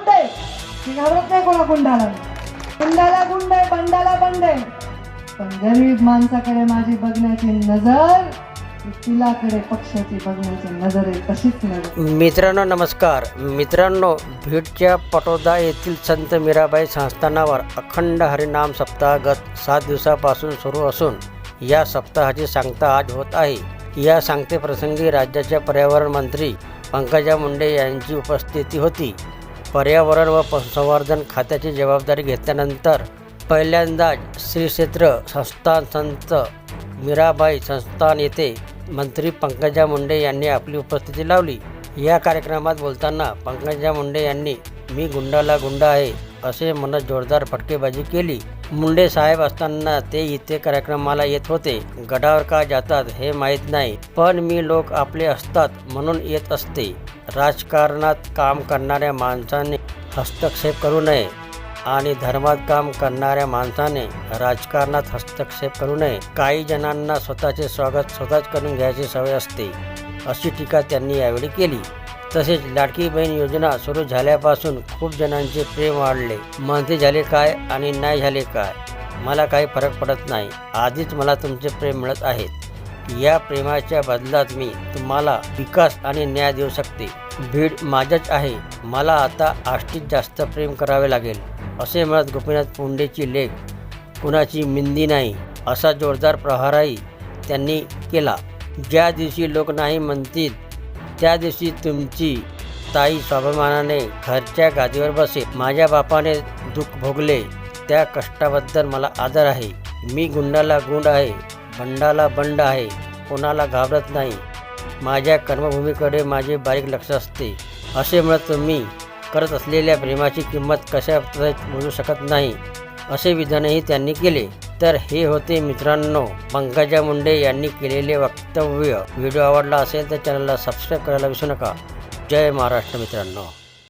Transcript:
गुंड. आहे ती घाबरत नाही कोणा गुंडाला. गुंडाला गुंड आहे बंडाला बंड. आहे पण गरीब माणसाकडे माझी बघण्याची नजर तिलाकडे पक्षाची बघण्याची नजर आहे तशीच नजर मित्रांनो नमस्कार. मित्रांनो भीडच्या पटोदा येथील संत मीराबाई संस्थानावर अखंड हरिनाम सप्ताह गत सात दिवसापासून सुरू असून या सप्ताहाची सांगता आज होत आहे. या सांगतेप्रसंगी राज्याच्या पर्यावरण मंत्री पंकजा मुंडे यांची उपस्थिती होती. पर्यावरण व पशुसंवर्धन खात्याची जबाबदारी घेतल्यानंतर पहिल्यांदाच श्री क्षेत्र संस्थान संत मीराबाई संस्थान येथे मंत्री पंकजा मुंडे यांनी आपली उपस्थिती लावली. या कार्यक्रमात बोलताना पंकजा मुंडे यांनी मी गुंडाला गुंड आहे असे म्हणत जोरदार फटकेबाजी केली. मुंडे साहेब असताना ते इथे कार्यक्रमाला येत होते. गडावर का जातात हे माहीत नाही पण मी लोक आपले असतात म्हणून येत असते. राजकारणात काम करणाऱ्या माणसाने हस्तक्षेप करू नये आणि धर्मात काम करणाऱ्या माणसाने राजकारणात हस्तक्षेप करू नये. काही जणांना स्वतःचे स्वागत स्वतःच करून घ्यायची सवय असते अशी टीका त्यांनी यावेळी केली. तसेच लाडकी बहीण योजना सुरू झाल्यापासून खूप जणांचे प्रेम वाढले. मंत्री झाले काय आणि नाही झाले काय? मला काही फरक पडत नाही. आधीच मला तुमचे प्रेम मिळत आहेत. या प्रेमाच्या बदलात मी तुम्हाला विकास आणि न्याय देऊ शकते. भीड माझ्याच आहे. मला आता आष्टीत जास्त प्रेम करावे लागेल असे म्हणत गोपीनाथ मुंडेची लेख कुणाची मिंदी नाही असा जोरदार प्रहारही त्यांनी केला. ज्या दिवशी लोक नाही म्हणतील त्या दिवशी तुमची ताई स्वाभिमानाने घरच्या गादीवर बसे. माझ्या बापाने दुःख भोगले त्या कष्टाबद्दल मला आदर आहे. मी गुंडाला गुंड आहे. बंडाला बंड आहे कोणाला घाबरत नाही. माझ्या कर्मभूमीकडे माझे बारीक लक्ष असते. असे म्हणत तुम्ही करत असलेल्या प्रेमाची किंमत कशा मोजू शकत नाही. असे विधानही त्यांनी केले. तर हे होते मित्रांनो पंकजा मुंडे यांनी केलेले वक्तव्य. व्हिडिओ आवडला असेल तर चॅनलला सबस्क्राईब करायला विसरू नका. जय महाराष्ट्र मित्रांनो.